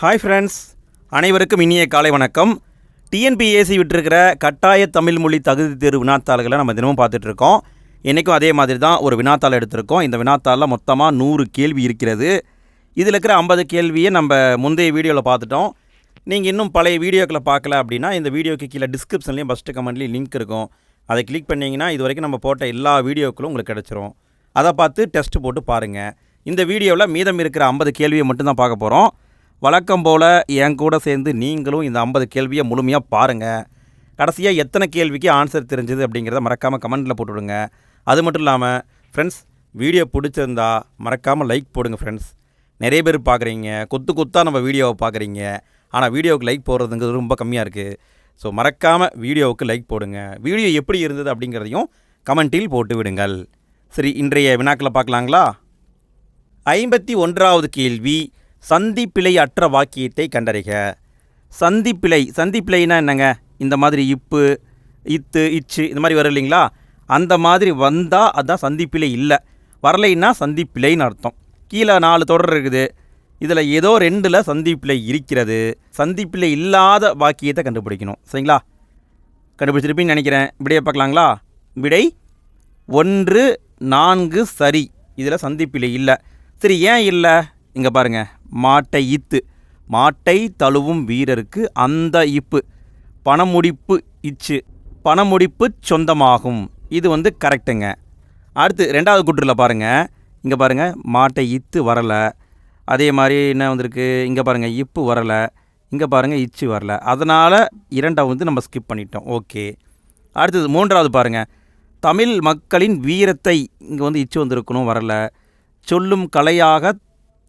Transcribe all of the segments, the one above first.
Hi friends. அனைவருக்கும் இனிய காலை வணக்கம். டிஎன்பிஎஸ்சி விட்டுருக்கிற கட்டாய தமிழ் மொழி தகுதி தேர்வு வினாத்தாள்களை நம்ம தினமும் பார்த்துட்ருக்கோம். இன்றைக்கும் அதே மாதிரி தான் ஒரு வினாத்தாள் எடுத்திருக்கோம். இந்த வினாத்தாளில் மொத்தமாக நூறு கேள்வி இருக்கிறது. இதில் இருக்கிற ஐம்பது கேள்வியை நம்ம முந்தைய வீடியோவில் பார்த்துட்டோம். நீங்கள் இன்னும் பழைய வீடியோக்களை பார்க்கல அப்படின்னா இந்த வீடியோக்கு கீழே டிஸ்கிரிப்ஷன்லேயும் ஃபஸ்ட்டு கமெண்ட்லேயும் லிங்க் இருக்கும். அதை கிளிக் பண்ணிங்கன்னா இது வரைக்கும் நம்ம போட்ட எல்லா வீடியோக்களும் உங்களுக்கு கிடச்சிரும். அதை பார்த்து டெஸ்ட் போட்டு பாருங்கள் இந்த வீடியோவில் மீதம் இருக்கிற ஐம்பது கேள்வியை மட்டும்தான் பார்க்க போகிறோம் வழக்கம் போல் என் கூட சேர்ந்து நீங்களும் இந்த ஐம்பது கேள்வியை முழுமையாக பாருங்கள் கடைசியாக எத்தனை கேள்விக்கு ஆன்சர் தெரிஞ்சது அப்படிங்கிறத மறக்காமல் கமெண்ட்டில் போட்டுவிடுங்க. அது மட்டும் இல்லாமல் ஃப்ரெண்ட்ஸ் வீடியோ பிடிச்சிருந்தா மறக்காமல் லைக் போடுங்க ஃப்ரெண்ட்ஸ் நிறைய பேர் பார்க்குறீங்க கொத்து கொத்தாக நம்ம வீடியோவை பார்க்குறீங்க ஆனால் வீடியோவுக்கு லைக் போடுறதுங்கிறது ரொம்ப கம்மியாக இருக்குது ஸோ மறக்காமல் வீடியோவுக்கு லைக் போடுங்க. வீடியோ எப்படி இருந்தது அப்படிங்கிறதையும் கமெண்ட்டில் போட்டு விடுங்கள் சரி இன்றைய வினாக்களை பார்க்கலாங்களா? ஐம்பத்தி ஒன்றாவது கேள்வி சந்திப்பிழை அற்ற வாக்கியத்தை கண்டறிக. சந்திப்பிழை சந்திப்பிழைனா என்னங்க? இந்த மாதிரி இப்பு இத்து இச்சு இந்த மாதிரி வரும் இல்லைங்களா? அந்த மாதிரி வந்தால் அதுதான் சந்திப்பிழை இல்லை. வரலைன்னா சந்திப்பிழைன்னு அர்த்தம். கீழே நாலு தொடர் இருக்குது. இதில் ஏதோ ரெண்டில் சந்திப்பிழை இருக்கிறது. சந்திப்பிழை இல்லாத வாக்கியத்தை கண்டுபிடிக்கணும். சரிங்களா? கண்டுபிடிச்சிருப்பீங்கன்னு நினைக்கிறேன். விடையை பார்க்கலாங்களா? விடை ஒன்று நான்கு சரி. இதில் சந்திப்பிழை இல்லை. சரி ஏன் இல்லை? இங்கே பாருங்கள் மாட்டை இத்து மாட்டை தழுவும் வீரருக்கு அந்த இப்பு. பணமுடிப்பு இச்சு. பணமுடிப்பு சொந்தமாகும். இது வந்து கரெக்டுங்க. அடுத்து ரெண்டாவது குற்றில் பாருங்கள் இங்கே பாருங்கள் மாட்டை இத்து வரலை. அதே மாதிரி என்ன வந்திருக்கு? இங்கே பாருங்கள் இப்பு வரலை. இங்கே பாருங்கள் இச்சு வரல. அதனால் இரண்டாவது வந்து நம்ம ஸ்கிப் பண்ணிட்டோம். ஓகே. அடுத்தது மூன்றாவது பாருங்கள் தமிழ் மக்களின் வீரத்தை இங்கே வந்து இச்சு வந்திருக்கணும் வரல. சொல்லும் கலையாக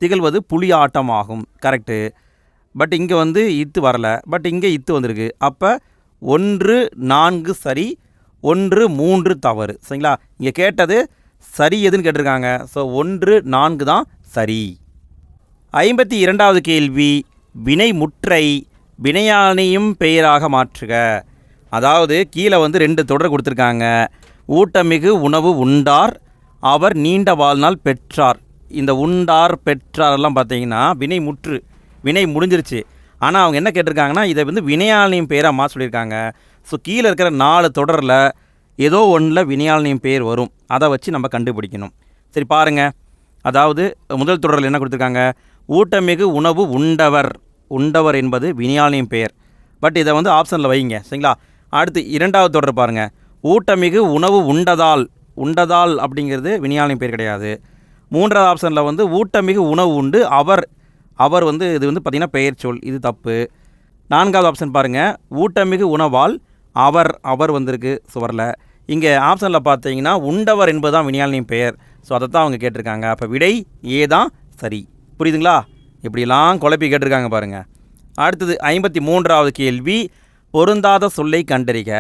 திகழ்வது புலி ஆட்டமாகும். கரெக்டு பட் இங்கே வந்து இத்து வரலை. பட் இங்கே இத்து வந்திருக்கு. அப்போ ஒன்று நான்கு சரி ஒன்று மூன்று தவறு. சரிங்களா? இங்கே கேட்டது சரி எதுன்னு கேட்டிருக்காங்க. ஸோ ஒன்று நான்கு தான் சரி. ஐம்பத்தி இரண்டாவது கேள்வி வினை முற்றை வினையானையும் பெயராக மாற்றுக. அதாவது கீழே வந்து ரெண்டு தொடர் கொடுத்துருக்காங்க. ஊட்டமிகு உணவு உண்டார் அவர் நீண்ட வாழ்நாள் பெற்றார். இந்த உண்டார் பெற்றாரெல்லாம் பார்த்தீங்கன்னா வினை முற்று வினை முடிஞ்சிருச்சு. ஆனால் அவங்க என்ன கேட்டிருக்காங்கன்னா இதை வந்து வினையாளனியும் பெயராக மாற்ற சொல்லியிருக்காங்க. ஸோ கீழே இருக்கிற நாலு தொடரில் ஏதோ ஒன்றில் வினையாளனியும் பெயர் வரும். அதை வச்சு நம்ம கண்டுபிடிக்கணும். சரி பாருங்கள் அதாவது முதல் தொடரில் என்ன கொடுத்துருக்காங்க? ஊட்டமிகு உணவு உண்டவர். உண்டவர் என்பது வினையாளனின் பெயர் பட் இதை வந்து ஆப்ஷனில் வைங்க. சரிங்களா? அடுத்து இரண்டாவது தொடர் பாருங்கள் ஊட்டமிகு உணவு உண்டதால் உண்டதால் அப்படிங்கிறது வினையாளனின் பேர் கிடையாது. மூன்றாவது ஆப்ஷனில் வந்து ஊட்டமிகு உணவு உண்டு. அவர் அவர் வந்து இது வந்து பார்த்திங்கன்னா பெயர் சொல். இது தப்பு. நான்காவது ஆப்ஷன் பாருங்கள் ஊட்டமிகு உணவால் அவர் அவர் வந்திருக்கு சுவரில். இங்கே ஆப்ஷனில் பார்த்தீங்கன்னா உண்டவர் என்பது தான் வினையாளனின் பெயர். ஸோ அதை தான் அவங்க கேட்டிருக்காங்க. அப்போ விடை ஏ தான் சரி. புரியுதுங்களா? இப்படிலாம் குழப்பி கேட்டிருக்காங்க பாருங்கள் அடுத்தது ஐம்பத்தி மூன்றாவது கேள்வி. பொருந்தாத சொல்லை கண்டறிக.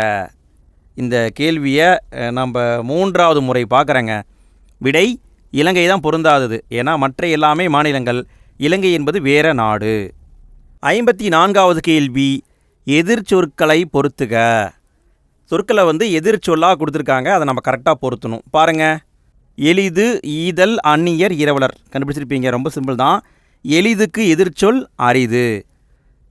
இந்த கேள்வியை நம்ம மூன்றாவது முறை பார்க்குறேங்க. விடை இலங்கை தான் பொருந்தாதது. ஏன்னா மற்ற எல்லாமே மாநிலங்கள். இலங்கை என்பது வேற நாடு. ஐம்பத்தி நான்காவது கேள்வி எதிர்ச்சொற்களை பொறுத்துக சொற்களை வந்து எதிர்ச்சொல்லாக கொடுத்துருக்காங்க. அதை நம்ம கரெக்டாக பொருத்தணும். பாருங்கள் எளிது ஈதல் அந்நியர் இரவலர். கண்டுபிடிச்சிருப்பீங்க. ரொம்ப சிம்பிள் தான். எளிதுக்கு எதிர்ச்சொல் அரிது.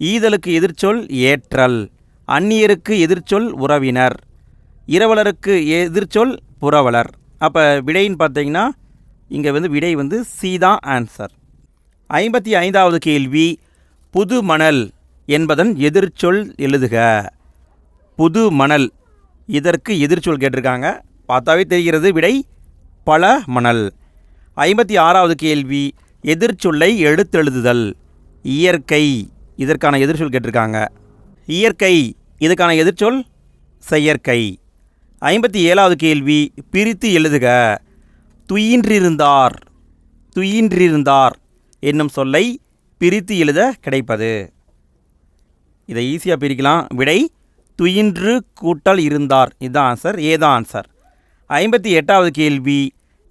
ஈதலுக்கு எதிர்ச்சொல் ஏற்றல். அந்நியருக்கு எதிர்ச்சொல் உறவினர். இரவலருக்கு எதிர்ச்சொல் புறவலர் அப்போ விடைன்னு பார்த்தீங்கன்னா இங்கே வந்து விடை வந்து சி தான் ஆன்சர் ஐம்பத்தி ஐந்தாவது கேள்வி புது மணல் என்பதன் எதிர்ச்சொல் எழுதுக. புது மணல் இதற்கு எதிர்ச்சொல் கேட்டிருக்காங்க. பார்த்தாவே தெரிகிறது விடை பல மணல் ஐம்பத்தி ஆறாவது கேள்வி எதிர்ச்சொல்லை எடுத்தெழுதுதல். இயற்கை இதற்கான எதிர்ச்சொல் கேட்டிருக்காங்க. இயற்கை இதுக்கான எதிர்ச்சொல் செயற்கை. ஐம்பத்தி ஏழாவது கேள்வி பிரித்து எழுதுக. துயின்றிருந்தார். துயின்றிருந்தார் என்னும் சொல்லை பிரித்து எழுத கிடைப்பது. இதை ஈஸியாக பிரிக்கலாம். விடை துயின்று கூட்டல் இருந்தார். இதுதான் ஆன்சர் ஏதான் ஆன்சர் ஐம்பத்தி எட்டாவது கேள்வி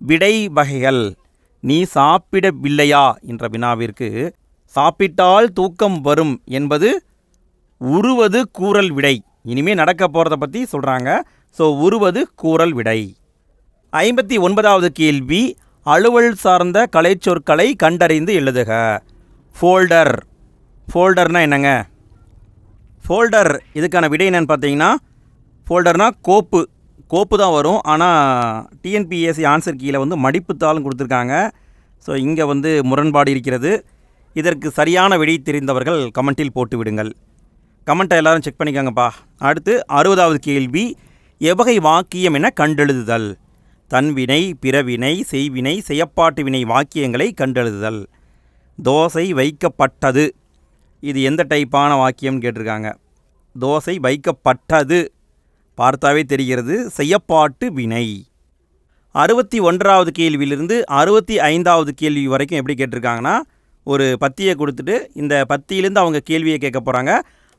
விடை வகைகள். நீ சாப்பிடவில்லையா? என்ற வினாவிற்கு சாப்பிட்டால் தூக்கம் வரும் என்பது உருவது கூறல் விடை. இனிமே நடக்க போகிறத பற்றி சொல்கிறாங்க ஸோ உருவது கூறல் விடை. ஐம்பத்தி ஒன்பதாவது கேள்வி அலுவல் சார்ந்த கலைச்சொற்களை கண்டறிந்து எழுதுக. ஃபோல்டர் ஃபோல்டர்னா என்னங்க? ஃபோல்டர் இதுக்கான விடை என்னென்னு பார்த்தீங்கன்னா ஃபோல்டர்னா கோப்பு. கோப்பு தான் வரும். ஆனால் டிஎன்பிஎஸ்சி ஆன்சர் கீழே வந்து மடிப்புத்தாளும் கொடுத்துருக்காங்க. ஸோ இங்கே வந்து முரண்பாடு இருக்கிறது. இதற்கு சரியான விடை தெரிந்தவர்கள் கமெண்ட்டில் போட்டு விடுங்கள். கமெண்ட்டை எல்லாரும் செக் பண்ணிக்கோங்கப்பா. அடுத்து அறுபதாவது கேள்வி எவகை வாக்கியம் என கண்டெழுதுதல். தன்வினை பிறவினை செய்வினை செய்யப்பாட்டு வினை வாக்கியங்களை கண்டெழுதுதல் தோசை வைக்கப்பட்டது. இது எந்த டைப்பான வாக்கியம்னு கேட்டிருக்காங்க? தோசை வைக்கப்பட்டது. பார்த்தாவே தெரிகிறது செய்யப்பாட்டு வினை. அறுபத்தி ஒன்றாவது கேள்வியிலிருந்து அறுபத்தி ஐந்தாவது கேள்வி வரைக்கும் எப்படி கேட்டிருக்காங்கன்னா ஒரு பத்தியை கொடுத்துட்டு இந்த பத்தியிலேருந்து அவங்க கேள்வியை கேட்க போகிறாங்க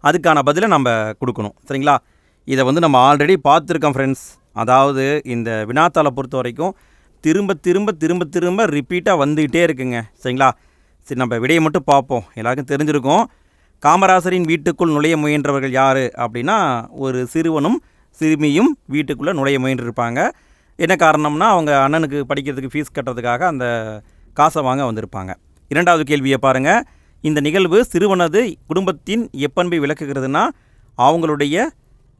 அதுக்கான பதிலை நம்ம கொடுக்கணும். சரிங்களா? இதை வந்து நம்ம ஆல்ரெடி பார்த்துருக்கோம் ஃப்ரெண்ட்ஸ் அதாவது இந்த வினாத்தாளை பொறுத்த வரைக்கும் திரும்ப திரும்ப திரும்ப திரும்ப ரிப்பீட்டாக வந்துக்கிட்டே இருக்குங்க. சரிங்களா? சரி நம்ம விடையை மட்டும் பார்ப்போம். எல்லாருக்கும் தெரிஞ்சிருக்கும். காமராசரின் வீட்டுக்குள் நுழைய முயன்றவர்கள் யார் அப்படின்னா ஒரு சிறுவனும் சிறுமியும் வீட்டுக்குள்ளே நுழைய முயன்றிருப்பாங்க. என்ன காரணம்னா அவங்க அண்ணனுக்கு படிக்கிறதுக்கு ஃபீஸ் கட்டுறதுக்காக அந்த காசை வாங்க வந்திருப்பாங்க. இரண்டாவது கேள்வியை பாருங்கள் இந்த நிகழ்வு சிறுவனது குடும்பத்தின் எப்பண்பை விளக்குகிறதுனா அவங்களுடைய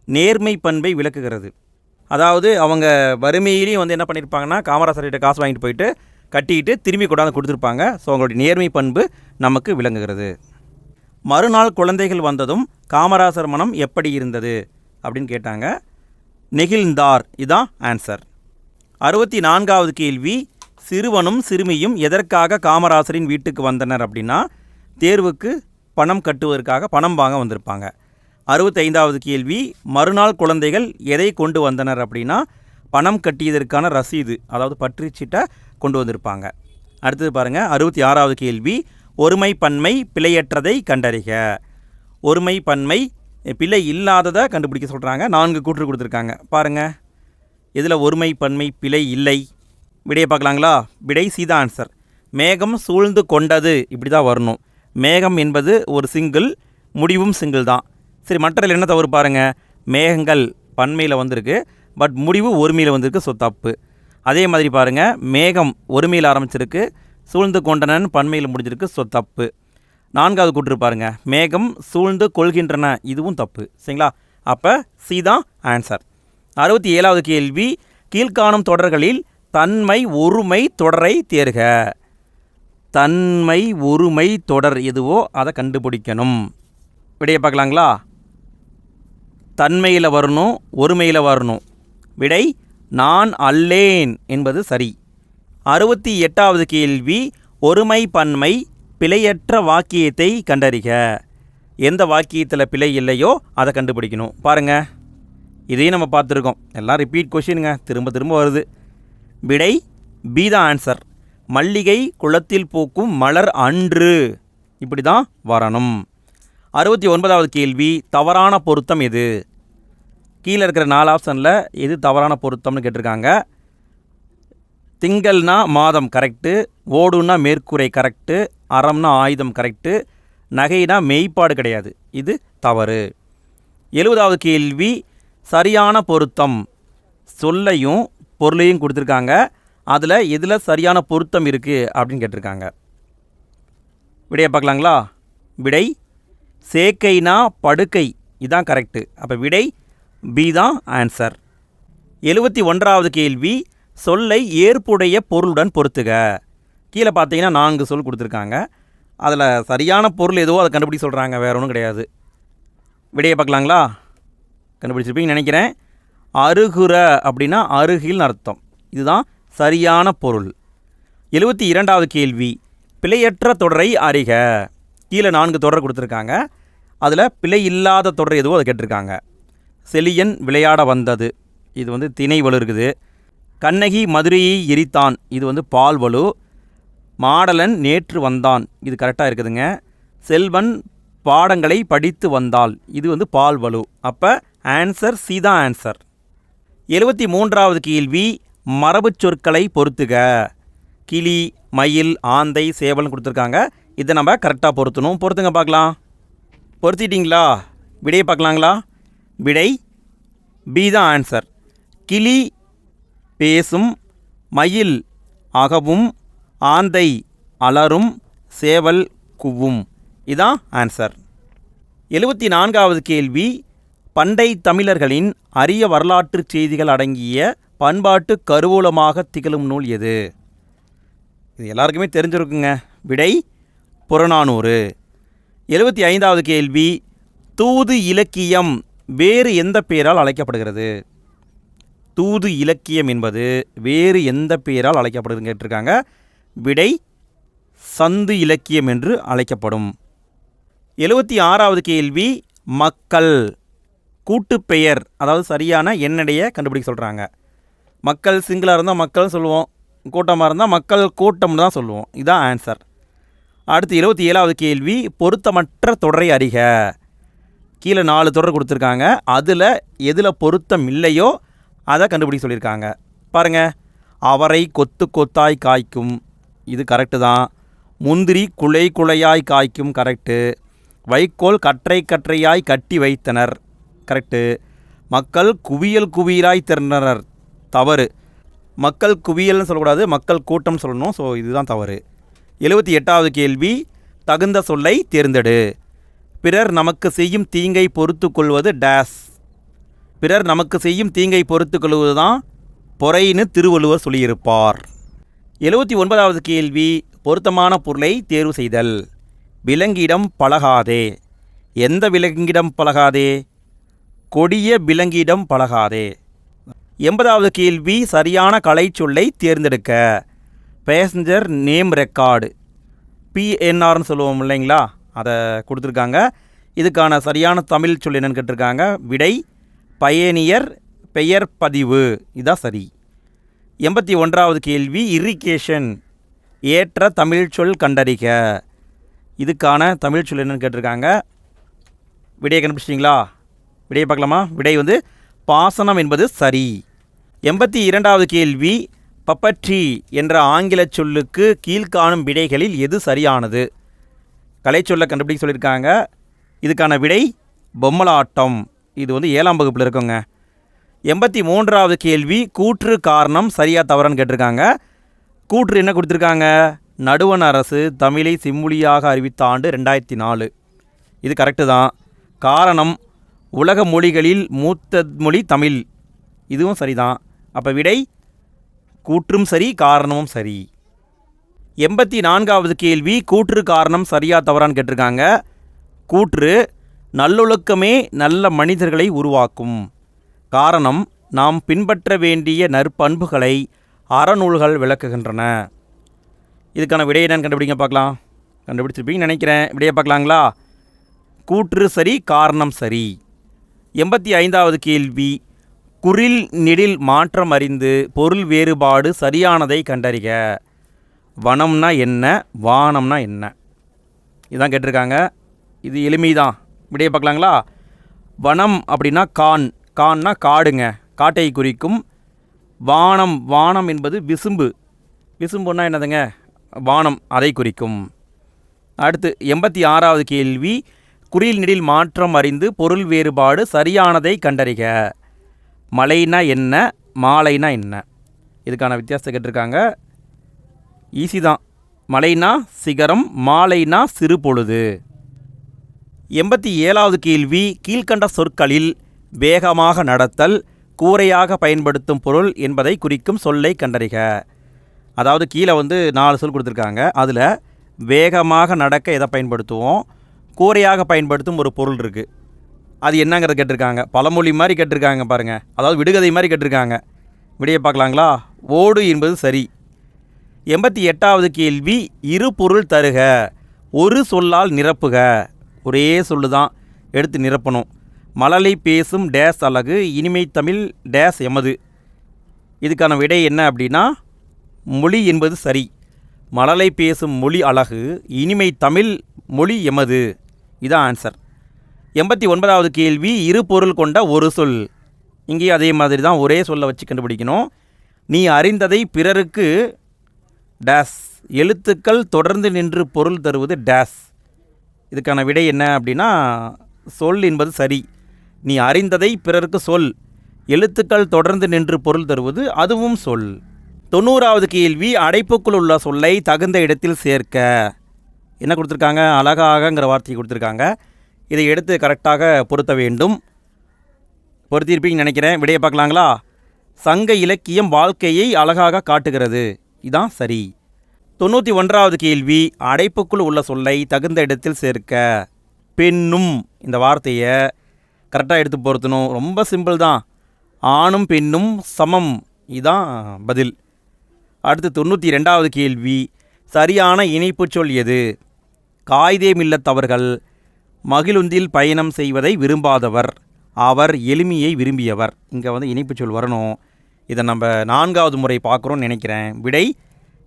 நேர்மை பண்பை விளக்குகிறது. அதாவது அவங்க வறுமையிலையும் வந்து என்ன பண்ணியிருப்பாங்கன்னா காமராசர்கிட்ட காசு வாங்கிட்டு போயிட்டு கட்டிக்கிட்டு திரும்பி கொண்டாந்து கொடுத்துருப்பாங்க. ஸோ அவங்களுடைய நேர்மை பண்பு நமக்கு விளங்குகிறது. மறுநாள் குழந்தைகள் வந்ததும் காமராசர் மனம் எப்படி இருந்தது? அப்படின்னு கேட்டாங்க. நெகிழ்ந்தார். இதான் ஆன்சர் அறுபத்தி நான்காவது கேள்வி சிறுவனும் சிறுமியும் எதற்காக காமராசரின் வீட்டுக்கு வந்தனர் அப்படின்னா தேர்வுக்கு பணம் கட்டுவதற்காக பணம் வாங்க வந்திருப்பாங்க. அறுபத்தைந்தாவது கேள்வி மறுநாள் குழந்தைகள் எதை கொண்டு வந்தனர் அப்படின்னா பணம் கட்டியதற்கான ரசீது அதாவது பற்றுச்சீட்டை கொண்டு வந்திருப்பாங்க. அடுத்தது பாருங்கள் அறுபத்தி ஆறாவது கேள்வி ஒருமை பன்மை பிழையற்றதை கண்டறிக. ஒருமை பன்மை பிழை இல்லாததை கண்டுபிடிக்க சொல்கிறாங்க நான்கு கூற்று கொடுத்துருக்காங்க. பாருங்கள் இதில் ஒருமை பன்மை பிழை இல்லை? விடையை பார்க்கலாங்களா? விடை சீதா ஆன்சர் மேகம் சூழ்ந்து கொண்டது இப்படி தான் வரணும். மேகம் என்பது ஒரு சிங்கிள் முடிவும் சிங்கிள் தான். சரி மற்றதில் என்ன தவறு பாருங்கள் மேகங்கள் பன்மையில் வந்திருக்கு. பட் முடிவு ஒருமையில் வந்திருக்கு ஸோ தப்பு. அதே மாதிரி பாருங்கள் மேகம் ஒருமையில் ஆரம்பிச்சிருக்கு. சூழ்ந்து கொண்டனன் பன்மையில் முடிஞ்சிருக்கு ஸோ தப்பு. நான்காவது கூட்டு பாருங்க மேகம் சூழ்ந்து கொள்கின்றன இதுவும் தப்பு. சரிங்களா? அப்போ சி தான் ஆன்சர் அறுபத்தி ஏழாவது கேள்வி கீழ்காணும் தொடர்களில் தன்மை ஒருமை தொடரை தேர்க. தன்மை ஒருமை தொடர் எதுவோ அதை கண்டுபிடிக்கணும். விடையை பார்க்கலாங்களா? தன்மையில் வரணும் ஒருமையில் வரணும். விடை நான் அல்லேன் என்பது சரி. அறுபத்தி எட்டாவது கேள்வி ஒருமை பன்மை பிழையற்ற வாக்கியத்தை கண்டறிக. எந்த வாக்கியத்தில் பிழை இல்லையோ அதை கண்டுபிடிக்கணும். பாருங்கள் இதையும் நம்ம பார்த்துருக்கோம். எல்லாம் ரிப்பீட் கொஷினுங்க திரும்ப திரும்ப வருது. விடை பி தான் ஆன்சர் மல்லிகை குளத்தில் பூக்கும் மலர் அன்று. இப்படி தான் வரணும். அறுபத்தி ஒன்பதாவது கேள்வி தவறான பொருத்தம் எது? கீழே இருக்கிற நாலு ஆப்ஷனில் எது தவறான பொருத்தம்னு கேட்டிருக்காங்க. திங்கள்னா மாதம் கரெக்டு ஓடுன்னா மேற்கூரை கரெக்டு அறம்னா ஆயுதம் கரெக்டு நகைனா மெய்ப்பாடு கிடையாது. இது தவறு. எழுபதாவது கேள்வி சரியான பொருத்தம். சொல்லையும் பொருளையும் கொடுத்துருக்காங்க. அதில் எதில் சரியான பொருத்தம் இருக்குது அப்படின்னு கேட்டிருக்காங்க. விடையை பார்க்கலாங்களா? விடை சேக்கைனா படுக்கை. இதான் கரெக்டு அப்போ விடை பி தான் ஆன்சர் எழுபத்தி ஒன்றாவது கேள்வி சொல்லை ஏற்புடைய பொருளுடன் பொருத்துக. கீழே பார்த்தீங்கன்னா நான்கு சொல் கொடுத்துருக்காங்க. அதில் சரியான பொருள் எதுவோ அதை கண்டுபிடி சொல்கிறாங்க வேற ஒன்றும் கிடையாது. விடையை பார்க்கலாங்களா? கண்டுபிடிச்சிருப்பீங்கன்னு நினைக்கிறேன். அருகுற அப்படின்னா அருகில் அர்த்தம். இதுதான் சரியான பொருள். எழுபத்தி இரண்டாவது கேள்வி பிழையற்ற தொடரை அறிக. கீழே நான்கு தொடர் கொடுத்துருக்காங்க. அதில் பிழை இல்லாத தொடர் எதுவோ அதை கேட்டிருக்காங்க. செலியன் விளையாட வந்தது. இது வந்து திணை வலு இருக்குது. கண்ணகி மதுரையை எரித்தான். இது வந்து பால் வலு. மாடலன் நேற்று வந்தான். இது கரெக்டாக இருக்குதுங்க. செல்வன் பாடங்களை படித்து வந்தாள். இது வந்து பால் வலு. அப்போ ஆன்சர் சி தான் ஆன்சர் எழுபத்தி மூன்றாவது கேள்வி மரபுச் சொற்களை பொறுத்துக. கிளி மயில் ஆந்தை சேவல்னு கொடுத்துருக்காங்க. இதை நம்ம கரெக்டாக பொருத்தணும். பொறுத்துங்க பார்க்கலாம். பொருத்திட்டிங்களா? விடையை பார்க்கலாங்களா? விடை பி தான் ஆன்சர் கிளி பேசும் மயில் அகவும் ஆந்தை அலரும் சேவல் குவும் இதான் ஆன்சர் எழுபத்தி நான்காவது கேள்வி பண்டை தமிழர்களின் அரிய வரலாற்று செய்திகள் அடங்கிய பண்பாட்டு கருவூலமாக திகழும் நூல் எது? இது எல்லாருக்குமே தெரிஞ்சிருக்குங்க. விடை புறநானூறு. எழுபத்தி ஐந்தாவது கேள்வி தூது இலக்கியம் வேறு எந்த பெயரால் அழைக்கப்படுகிறது? தூது இலக்கியம் என்பது வேறு எந்த பெயரால் அழைக்கப்படுதுன்னு கேட்டிருக்காங்க. விடை சந்து இலக்கியம் என்று அழைக்கப்படும். எழுபத்தி ஆறாவது கேள்வி மக்கள் கூட்டுப்பெயர் அதாவது சரியான எண்ணடைய கண்டுபிடிக்க சொல்கிறாங்க மக்கள் சிங்கிளாக இருந்தால் மக்கள் சொல்லுவோம் கூட்டமாக இருந்தால் மக்கள் கூட்டம்னு தான் சொல்லுவோம். இதுதான் ஆன்சர். அடுத்து இருபத்தி ஏழாவது கேள்வி பொருத்தமற்ற தொடரை அறிக. கீழே நாலு தொடர் கொடுத்துருக்காங்க. அதில் எதில் பொருத்தம் இல்லையோ அதை கண்டுபிடிக்க சொல்லியிருக்காங்க. பாருங்க அவரை கொத்து கொத்தாய் காய்க்கும். இது கரெக்டு தான். முந்திரி குலை குலையாய் காய்க்கும் கரெக்டு வைக்கோல் கற்றை கற்றையாய் கட்டி வைத்தனர் கரெக்டு மக்கள் குவியல் குவியலாய் திறந்தனர் தவறு. மக்கள் குவியல்னு சொல்லக்கூடாது மக்கள் கூட்டம் சொல்லணும். ஸோ இதுதான் தவறு. எழுபத்தி எட்டாவது கேள்வி தகுந்த சொல்லை தேர்ந்தெடு. பிறர் நமக்கு செய்யும் தீங்கை பொறுத்து கொள்வது டேஸ். பிறர் நமக்கு செய்யும் தீங்கை பொறுத்து கொள்வது தான் பொறைன்னு திருவள்ளுவர் சொல்லியிருப்பார். எழுபத்தி ஒன்பதாவது கேள்வி பொருத்தமான பொருளை தேர்வு செய்தல். விலங்கிடம் பழகாதே. எந்த விலங்கிடம் பழகாதே? கொடிய விலங்கிடம் பழகாதே. எண்பதாவது கேள்வி சரியான கலைச்சொல்லை தேர்ந்தெடுக்க. பேசஞ்சர் நேம் ரெக்கார்டு பிஎன்ஆர்னு சொல்லுவோம் இல்லைங்களா? அதை கொடுத்துருக்காங்க. இதுக்கான சரியான தமிழ் சொல் என்னென்னு கேட்டிருக்காங்க. விடை பயணியர் பெயர் பதிவு. இதான் சரி. எண்பத்தி ஒன்றாவது கேள்வி இரிகேஷன் ஏற்ற தமிழ் சொல் கண்டறிக. இதுக்கான தமிழ் சொல் என்னென்னு கேட்டிருக்காங்க. விடையை கண்டுபிடிச்சிட்டிங்களா? விடையை பார்க்கலாமா? விடை வந்து பாசனம் என்பது சரி. எண்பத்தி இரண்டாவது கேள்வி பப்பட்ரி என்ற ஆங்கிலச் சொல்லுக்கு கீழ்காணும் விடைகளில் எது சரியானது? கலைச்சொல்லை கண்டுபிடிக்க சொல்லியிருக்காங்க. இதுக்கான விடை பொம்மலாட்டம். இது வந்து ஏழாம் வகுப்பில் இருக்குங்க. எண்பத்தி மூன்றாவது கேள்வி கூற்று காரணம் சரியாக தவறான்னு கேட்டிருக்காங்க. கூற்று என்ன கொடுத்துருக்காங்க? நடுவண் அரசு தமிழை செம்மொழியாக அறிவித்த ஆண்டு ரெண்டாயிரத்தி நாலு. இது கரெக்டு தான். காரணம் உலக மொழிகளில் மூத்த மொழி தமிழ். இதுவும் சரிதான். அப்போ விடை கூற்றும் சரி காரணமும் சரி. எண்பத்தி நான்காவது கேள்வி கூற்று காரணம் சரியா தவறான்னு கேட்டிருக்காங்க. கூற்று நல்லொழுக்கமே நல்ல மனிதர்களை உருவாக்கும். காரணம் நாம் பின்பற்ற வேண்டிய நற்பண்புகளை அறநூல்கள் விளக்குகின்றன. இதுக்கான விடையை நான் கண்டுபிடிங்க பார்க்கலாம். கண்டுபிடிச்சிருப்பீங்கன்னு நினைக்கிறேன். விடையை பார்க்கலாங்களா? கூற்று சரி காரணம் சரி. எண்பத்தி ஐந்தாவது கேள்வி குறில் நெடில் மாற்றம் அறிந்து பொருள் வேறுபாடு சரியானதை கண்டறிக. வனம்னா என்ன வானம்னா என்ன? இதான் கேட்டிருக்காங்க. இது எளிமைதான். இப்படியே பார்க்கலாங்களா? வனம் அப்படின்னா கான். கான்னா காடுங்க. காட்டை குறிக்கும். வானம் வானம் என்பது விசும்பு. விசும்புன்னா என்னதுங்க? வானம் அதை குறிக்கும். அடுத்து எண்பத்தி ஆறாவது கேள்வி. குறில் நெடில் மாற்றம் அறிந்து பொருள் வேறுபாடு சரியானதை கண்டறிக. மலைனா என்ன மாலைனா என்ன? இதுக்கான வித்தியாசத்தை கேட்டிருக்காங்க. ஈஸி தான். மலைனா சிகரம் மாலைனா சிறு பொழுது. எண்பத்தி ஏழாவது கேள்வி கீழ்கண்ட சொற்களில் வேகமாக நடத்தல் கூரையாக பயன்படுத்தும் பொருள் என்பதை குறிக்கும் சொல்லை கண்டறிக. அதாவது கீழே வந்து நாலு சொல் கொடுத்துருக்காங்க. அதில் வேகமாக நடக்க எதை பயன்படுத்துவோம்? கூரையாக பயன்படுத்தும் ஒரு பொருள் இருக்குது அது என்னங்கிறத கேட்டிருக்காங்க. பழமொழி மாதிரி கேட்டிருக்காங்க பாருங்கள் அதாவது விடுகதை மாதிரி கேட்டிருக்காங்க. விடையை பார்க்கலாங்களா? ஓடு என்பது சரி. எண்பத்தி எட்டாவது கேள்வி இரு பொருள் தருக ஒரு சொல்லால் நிரப்புக. ஒரே சொல்லு தான் எடுத்து நிரப்பணும். மழலை பேசும் டேஸ் அழகு இனிமை தமிழ் டேஸ் எமது. இதுக்கான விடை என்ன அப்படின்னா மொழி என்பது சரி. மழலை பேசும் மொழி அழகு இனிமை தமிழ் மொழி எமது. இதான் ஆன்சர். எண்பத்தி ஒன்பதாவது கேள்வி இரு பொருள் கொண்ட ஒரு சொல். இங்கேயும் அதே மாதிரி தான் ஒரே சொல்லை வச்சு கண்டுபிடிக்கணும். நீ அறிந்ததை பிறருக்கு டேஸ் எழுத்துக்கள் தொடர்ந்து நின்று பொருள் தருவது டேஸ் இதுக்கான விடை என்ன அப்படின்னா சொல் என்பது சரி. நீ அறிந்ததை பிறருக்கு சொல். எழுத்துக்கள் தொடர்ந்து நின்று பொருள் தருவது அதுவும் சொல். தொண்ணூறாவது கேள்வி அடைப்புக்குள் உள்ள சொல்லை தகுந்த இடத்தில் சேர்க்க. என்ன கொடுத்துருக்காங்க? அழகாகங்கிற வார்த்தையை கொடுத்துருக்காங்க. இதை எடுத்து கரெக்டாக பொருத்த வேண்டும். பொருத்தியிருப்பீங்கன்னு நினைக்கிறேன். விடையை பார்க்கலாங்களா? சங்க இலக்கியம் வாழ்க்கையை அழகாக காட்டுகிறது. இதான் சரி. தொண்ணூற்றி ஒன்றாவது கேள்வி அடைப்புக்குள் உள்ள சொல்லை தகுந்த இடத்தில் சேர்க்க. பெண்ணும் இந்த வார்த்தையை கரெக்டாக எடுத்து பொருத்தணும். ரொம்ப சிம்பிள் தான். ஆணும் பெண்ணும் சமம். இதான் பதில். அடுத்து தொண்ணூற்றி ரெண்டாவது கேள்வி சரியான இணைப்புச் சொல் எது? காய்தேமில்லத்தவர்கள் மகிழுந்தில் பயணம் செய்வதை விரும்பாதவர். அவர் எளிமையை விரும்பியவர். இங்கே வந்து இணைப்புச் சொல் வரணும். இதை நம்ம நான்காவது முறை பார்க்குறோம்னு நினைக்கிறேன். விடை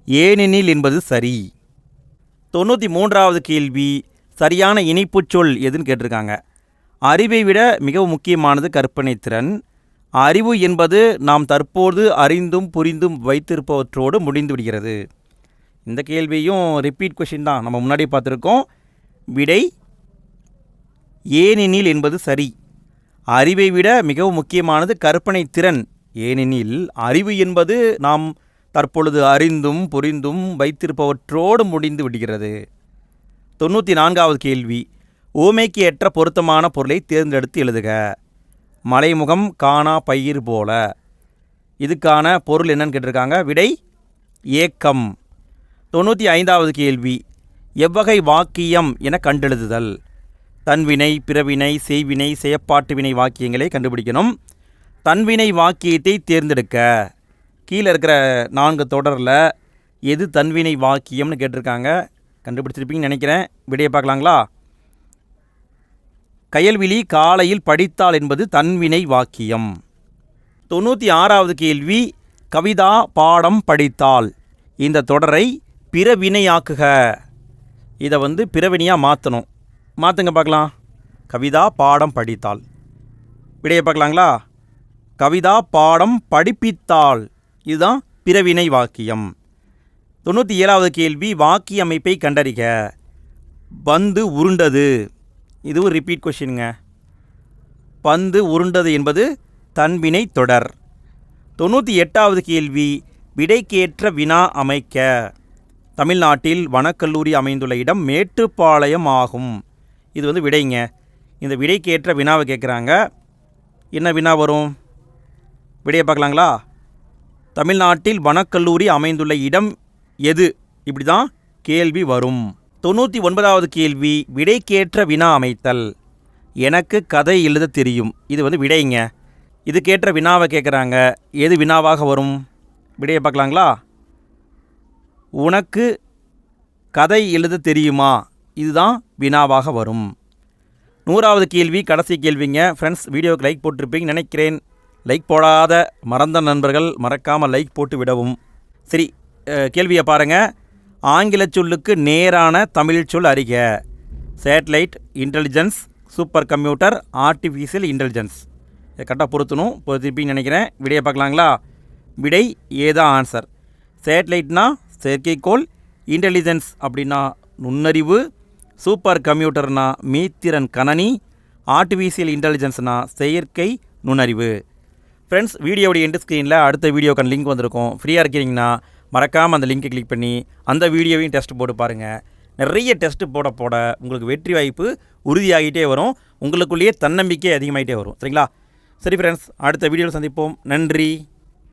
ஏனெனில் என்பது சரி. தொண்ணூற்றி மூன்றாவது கேள்வி சரியான இணைப்புச் சொல் எதுன்னு கேட்டிருக்காங்க. அறிவை விட மிகவும் முக்கியமானது கற்பனை திறன். அறிவு என்பது நாம் தற்போது அறிந்தும் புரிந்தும் வைத்திருப்பவற்றோடு முடிந்து விடுகிறது. இந்த கேள்வியும் ரிப்பீட் கொஷின் தான். நம்ம முன்னாடி பார்த்துருக்கோம். விடை ஏனெனில் என்பது சரி. அறிவை விட மிகவும் முக்கியமானது கற்பனை திறன். ஏனெனில் அறிவு என்பது நாம் தற்பொழுது அறிந்தும் புரிந்தும் வைத்திருப்பவற்றோடு முடிந்து விடுகிறது. தொண்ணூற்றி நான்காவது கேள்வி. ஊமைக்கு ஏற்ற பொருத்தமான பொருளை தேர்ந்தெடுத்து எழுதுக. மலைமுகம் காணா பயிர் போல. இதுக்கான பொருள் என்னன்னு கேட்டிருக்காங்க. விடை ஏக்கம். தொண்ணூற்றி ஐந்தாவது கேள்வி. எவ்வகை வாக்கியம் என கண்டெழுதுதல். தன்வினை பிறவினை செய்வினை செயப்பாட்டு வினை வாக்கியங்களை கண்டுபிடிக்கணும். தன்வினை வாக்கியத்தை தேர்ந்தெடுக்க. கீழே இருக்கிற நான்கு தொடரில் எது தன்வினை வாக்கியம்னு கேட்டிருக்காங்க. கண்டுபிடிச்சிருப்பீங்கன்னு நினைக்கிறேன். விடையை பார்க்கலாங்களா? கயல்விழி காலையில் படித்தாள் என்பது தன்வினை வாக்கியம். தொண்ணூற்றி ஆறாவது கேள்வி கவிதா பாடம் படித்தாள். இந்த தொடரை பிறவினையாக்குக. இதை வந்து பிறவினையாக மாற்றணும் மாற்றுங்க பார்க்கலாம். கவிதா பாடம் படித்தாள். விடையை பார்க்கலாங்களா? கவிதா பாடம் படிப்பித்தாள். இதுதான் பிறவினை வாக்கியம். தொண்ணூற்றி ஏழாவது கேள்வி வாக்கிய அமைப்பை கண்டறிக. பந்து உருண்டது. இதுவும் ரிப்பீட் கொஷினுங்க பந்து உருண்டது என்பது தன்வினை தொடர். தொண்ணூற்றி எட்டாவது கேள்வி விடைக்கேற்ற வினா அமைக்க. தமிழ்நாட்டில் வனக்கல்லூரி அமைந்துள்ள இடம் மேட்டுப்பாளையம் ஆகும். இது வந்து விடைங்க. இந்த விடைக்கு ஏற்ற வினாவை கேட்குறாங்க. என்ன வினா வரும்? விடையை பார்க்கலாங்களா? தமிழ்நாட்டில் வனக்கல்லூரி அமைந்துள்ள இடம் எது? இப்படி தான் கேள்வி வரும். தொண்ணூற்றி ஒன்பதாவது கேள்வி விடைக்கேற்ற வினா அமைத்தல். எனக்கு கதை எழுத தெரியும். இது வந்து விடைங்க. இதுக்கேற்ற வினாவை கேட்குறாங்க. எது வினாவாக வரும்? விடையை பார்க்கலாங்களா? உனக்கு கதை எழுத தெரியுமா? இதுதான் வினாவாக வரும். நூறாவது கேள்வி கடைசி கேள்விங்க. ஃப்ரெண்ட்ஸ் வீடியோவுக்கு லைக் போட்டிருப்பீங்கன்னு நினைக்கிறேன். லைக் போடாத மறந்த நண்பர்கள் மறக்காமல் லைக் போட்டு விடவும். சரி கேள்வியை பாருங்கள் ஆங்கில சொல்லுக்கு நேரான தமிழ் சொல் அறிக satellite intelligence super computer artificial intelligence இதை கரெக்டாக பொருத்தணும் பொருத்திப்பீங்கன்னு நினைக்கிறேன். விடையை பார்க்கலாங்களா? விடை ஏதான் ஆன்சர் சேட்டலைட்னா செயற்கைக்கோள் இன்டெலிஜென்ஸ் அப்படின்னா நுண்ணறிவு சூப்பர் கம்ப்யூட்டர்னா மீத்திறன் கணனி ஆர்டிஃபிஷியல் இன்டெலிஜென்ஸ்னா செயற்கை நுண்ணறிவு. ஃப்ரெண்ட்ஸ் வீடியோடைய எண்டு ஸ்க்ரீனில் அடுத்த வீடியோக்கான லிங்க் வந்திருக்கும். ஃப்ரீயாக இருக்கிறீங்கன்னா மறக்காமல் அந்த லிங்க்கை கிளிக் பண்ணி அந்த வீடியோவையும் டெஸ்ட் போட்டு பாருங்கள் நிறைய டெஸ்ட் போட போட உங்களுக்கு வெற்றி வாய்ப்பு உறுதியாகிட்டே வரும். உங்களுக்குள்ளேயே தன்னம்பிக்கை அதிகமாகிட்டே வரும். சரிங்களா? சரி ஃப்ரெண்ட்ஸ் அடுத்த வீடியோவில் சந்திப்போம். நன்றி.